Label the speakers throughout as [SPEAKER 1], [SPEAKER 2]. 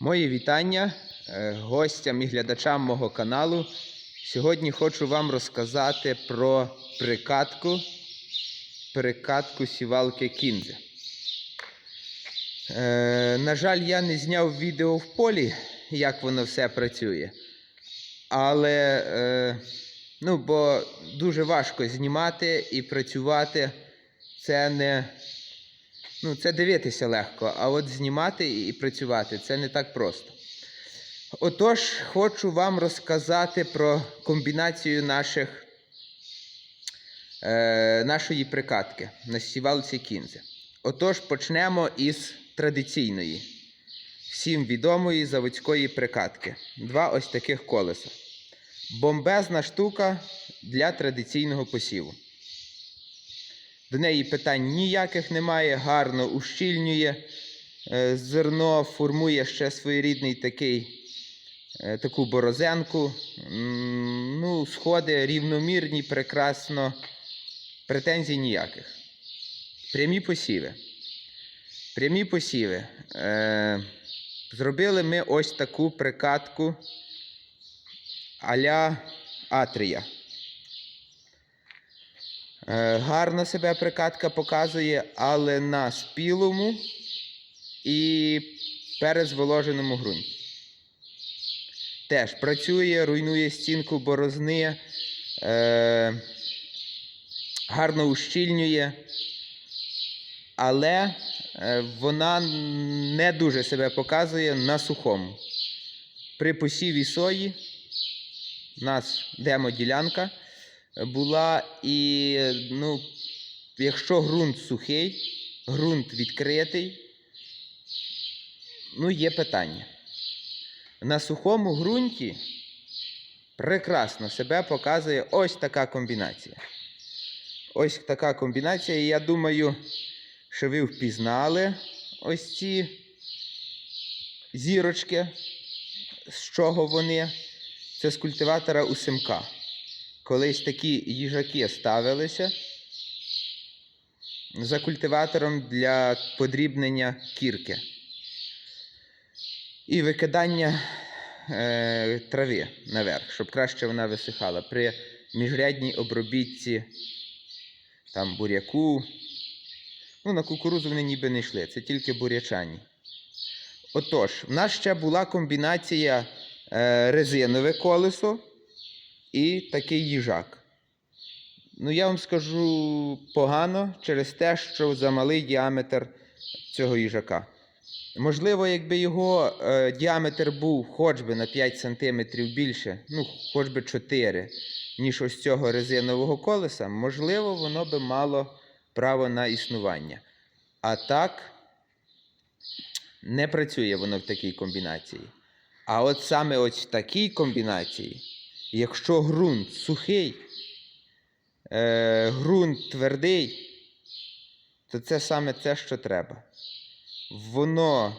[SPEAKER 1] Мої вітання е, гостям і глядачам мого каналу. Сьогодні хочу вам розказати про прикатку, прикатку сівалки кінзи. Е, на жаль, я не зняв відео в полі, як воно все працює. Але, е, ну, бо дуже важко знімати і працювати. Це не, Ну, це дивитися легко, а от знімати і працювати це не так просто. Отож, хочу вам розказати про комбінацію наших, е, нашої прикатки на сівалці кінзи. Отож, почнемо із традиційної, всім відомої заводської прикатки. Два ось таких колеса. Бомбезна штука для традиційного посіву. До неї питань ніяких немає, гарно ущільнює е, зерно, формує ще своєрідний такий, е, таку борозенку. Ну, сходи рівномірні, прекрасно, претензій ніяких. Прямі посіви. Прямі посіви. Е, Зробили ми ось таку прикатку а-ля Атрія. Е, Гарно себе прикатка показує, але на спілому і перезволоженому ґрунті. Теж працює, руйнує стінку борозни, е, гарно ущільнює, але е, вона не дуже себе показує на сухому. При посіві сої у нас демоділянка була і, ну, якщо ґрунт сухий, ґрунт відкритий, ну, є питання. На сухому ґрунті прекрасно себе показує ось така комбінація. Ось така комбінація, і я думаю, що ви впізнали ось ці зірочки, з чого вони. Це з культиватора Усимка. Колись такі їжаки ставилися за культиватором для подрібнення кірки і викидання е, трави наверх, щоб краще вона висихала. При міжрядній обробітці там буряку. Ну, на кукурузу вони ніби не йшли, це тільки бурячані. Отож, в нас ще була комбінація е, резинове колесо і такий їжак. Ну, я вам скажу погано через те, що замалий діаметр цього їжака. Можливо, якби його е, діаметр був хоч би на 5 см більше, ну, хоч би 4, ніж ось цього резинового колеса, можливо, воно би мало право на існування. А так, не працює воно в такій комбінації. А от саме ось в такій комбінації, якщо ґрунт сухий, е, ґрунт твердий, то це саме те, що треба. Воно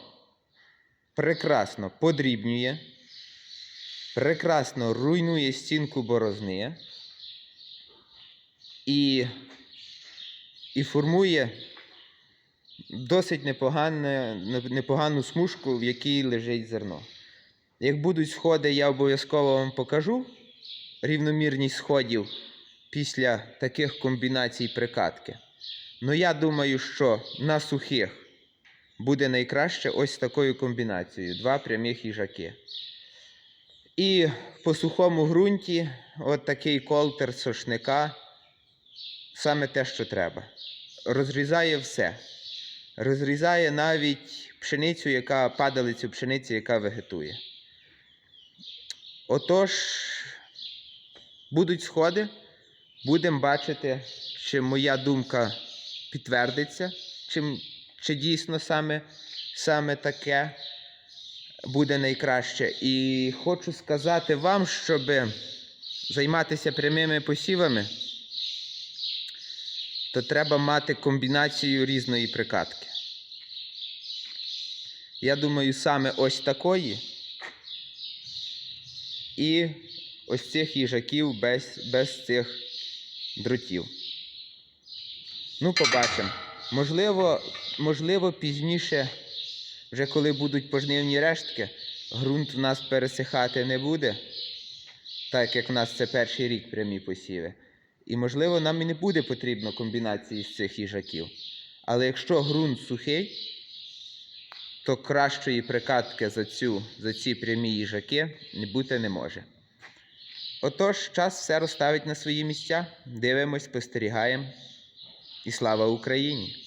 [SPEAKER 1] прекрасно подрібнює, прекрасно руйнує стінку борозни і, і формує досить непогане, непогану смужку, в якій лежить зерно. Як будуть сходи, я обов'язково вам покажу рівномірність сходів після таких комбінацій прикатки. Ну я думаю, що на сухих буде найкраще ось такою комбінацією: два прямих їжаки. І по сухому ґрунті от такий колтер сошника саме те, що треба. Розрізає все. Розрізає навіть пшеницю, яка падалицю пшениці, яка вегетує. Отож, будуть сходи, будемо бачити, чи моя думка підтвердиться, чи, чи дійсно саме, саме таке буде найкраще. І хочу сказати вам, щоб займатися прямими посівами, то треба мати комбінацію різної прикатки. Я думаю, саме ось такої. І ось цих їжаків без, без цих дротів. Ну, побачимо. Можливо, можливо, пізніше Вже коли будуть пожнивні рештки, ґрунт в нас пересихати не буде, так як в нас це перший рік прямі посіви. І, можливо, нам і не буде потрібно комбінації з цих їжаків. Але якщо ґрунт сухий, то кращої прикатки за, цю, за ці прямі їжаки бути не може. Отож, час все розставить на свої місця. Дивимось, спостерігаємо. І слава Україні!